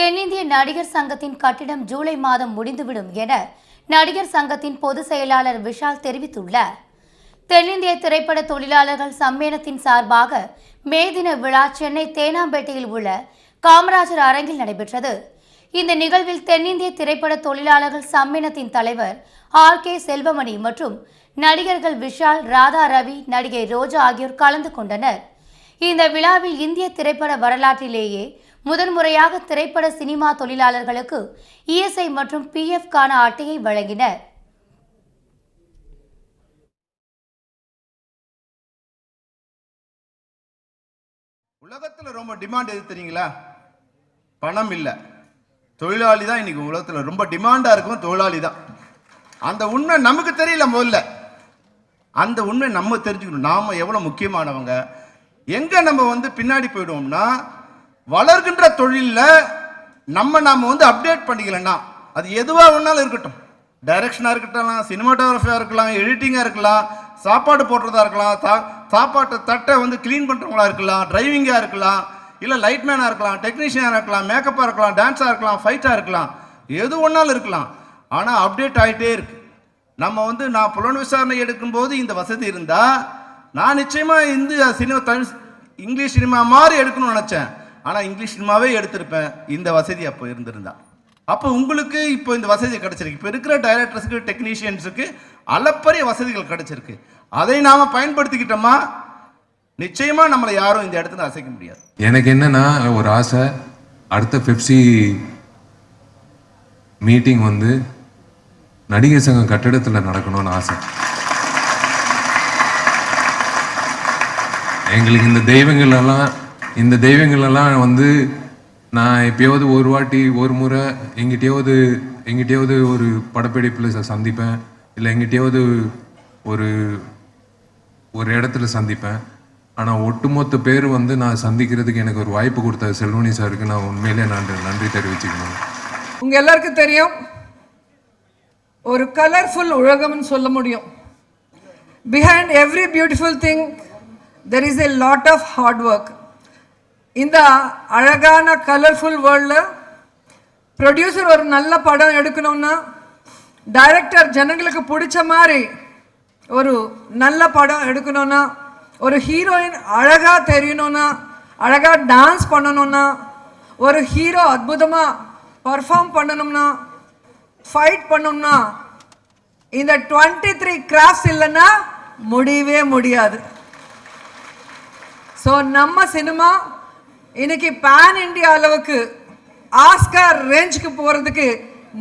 தென்னிந்திய நடிகர் சங்கத்தின் கட்டிடம் ஜூலை மாதம் முடிந்துவிடும் என நடிகர் சங்கத்தின் பொதுச் செயலாளர் விஷால் தெரிவித்துள்ளார். தென்னிந்திய திரைப்பட தொழிலாளர்கள் சம்மேளனத்தின் சார்பாக மே தின விழா சென்னை தேனாம்பேட்டையில் உள்ள காமராஜர் அரங்கில் நடைபெற்றது. இந்த நிகழ்வில் தென்னிந்திய திரைப்பட தொழிலாளர்கள் சம்மேளனத்தின் தலைவர் ஆர் கே செல்வமணி மற்றும் நடிகர்கள் விஷால் ராதா ரவி நடிகை ரோஜா ஆகியோர் கலந்து கொண்டனர். இந்த விழாவில் இந்திய திரைப்பட வரலாற்றிலேயே முதன்முறையாக திரைப்பட சினிமா தொழிலாளர்களுக்கு இஎஸ்ஐ மற்றும் பிஎஃப்கான அட்டையை வழங்கினர். உலகத்தில் ரொம்ப டிமாண்ட் எது தெரியுங்களா? பணம் இல்லை. தொழிலாளி தான் இன்னைக்கு உலகத்தில் ரொம்ப டிமாண்டாக இருக்கும் தொழிலாளி தான். அந்த உண்மை நமக்கு தெரியல முதல்ல. அந்த உண்மை நம்ம தெரிஞ்சுக்கணும். நாம் எவ்வளோ முக்கியமானவங்க? எங்கே நம்ம வந்து பின்னாடி போயிடுவோம்னா வளர்கின்ற தொழிலில் நம்ம நாம் வந்து அப்டேட் பண்ணிக்கலன்னா அது எதுவாக வேணாலும் இருக்கட்டும். டைரக்ஷனாக இருக்கட்டும் சினிமாட்டோகிராஃபியாக இருக்கலாம் எடிட்டிங்காக இருக்கலாம் சாப்பாடு போடுறதா இருக்கலாம் சா- சாப்பாட்டு தட்டை வந்து க்ளீன் பண்ணுறவங்களா இருக்கலாம் டிரைவிங்காக இருக்கலாம் இல்லை லைட்மேனாக இருக்கலாம் டெக்னீஷியனாக இருக்கலாம் மேக்கப்பாக இருக்கலாம் டான்ஸாக இருக்கலாம் ஃபைட்டாக இருக்கலாம் எது ஒன்றாலும் இருக்கலாம். ஆனால் அப்டேட் ஆகிட்டே இருக்கு. நம்ம வந்து நான் புலன் விசாரணை எடுக்கும்போது இந்த வசதி இருந்தால் நான் நிச்சயமாக இந்து சினிமா தமிழ் இங்கிலீஷ் சினிமா மாதிரி எடுக்கணும்னு நினச்சேன். ஆனால் இங்கிலீஷ் சினிமாவே எடுத்திருப்பேன். இந்த வசதி அப்போ இருந்திருந்தா. அப்போ உங்களுக்கு இப்போ இந்த வசதி கிடைச்சிருக்கு. இப்போ இருக்கிற டைரக்டர்ஸுக்கு டெக்னீஷியன்ஸுக்கு அளப்பரிய வசதிகள் கிடைச்சிருக்கு. அதை நாம் பயன்படுத்திக்கிட்டோமா? நிச்சயமாக நம்மளை யாரும் இந்த இடத்துல அசைக்க முடியாது. எனக்கு என்னன்னா ஒரு ஆசை. அடுத்த பெப்சி மீட்டிங் வந்து நடிகர் சங்கம் கட்டிடத்தில் நடக்கணும்னு ஆசை. எங்களுக்கு இந்த தெய்வங்கள் எல்லாம் இந்த தெய்வங்களெல்லாம் வந்து நான் எப்பயாவது ஒரு வாட்டி ஒரு முறை எங்கிட்டயாவது எங்கிட்டயாவது ஒரு படப்பிடிப்பில் சந்திப்பேன். இல்லை எங்கிட்டயாவது ஒரு ஒரு இடத்துல சந்திப்பேன். ஆனால் ஒட்டுமொத்த பேர் வந்து நான் சந்திக்கிறதுக்கு எனக்கு ஒரு வாய்ப்பு கொடுத்த செல்வனி சாருக்கு நான் உண்மையிலே நான் நன்றி தெரிவிச்சுக்கணும். உங்க எல்லாருக்கும் தெரியும். ஒரு கலர்ஃபுல் உலகம்னு சொல்ல முடியும். Behind every beautiful thing there is a lot of hard work இந்த அழகான கலர்ஃபுல் வேர்ல்டில் ப்ரொடியூசர் ஒரு நல்ல படம் எடுக்கணும்னா டைரக்டர் ஜனங்களுக்கு பிடிச்ச மாதிரி ஒரு நல்ல படம் எடுக்கணும்னா ஒரு ஹீரோயின் அழகாக தெரியணும்னா அழகாக டான்ஸ் பண்ணணும்னா ஒரு ஹீரோ அற்புதமாக பர்ஃபார்ம் பண்ணணும்னா ஃபைட் பண்ணணும்னா இந்த டுவெண்ட்டி த்ரீ கிராஃப்ட்ஸ் இல்லைன்னா முடியவே முடியாது. ஸோ நம்ம சினிமா இன்னைக்கு பேன் இந்தியா அளவுக்கு ஆஸ்கார் ரேஞ்சுக்கு போகிறதுக்கு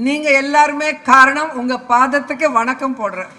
நீங்கள் எல்லாருமே காரணம் உங்கள் பாதத்துக்கு வணக்கம் போடுறேன்.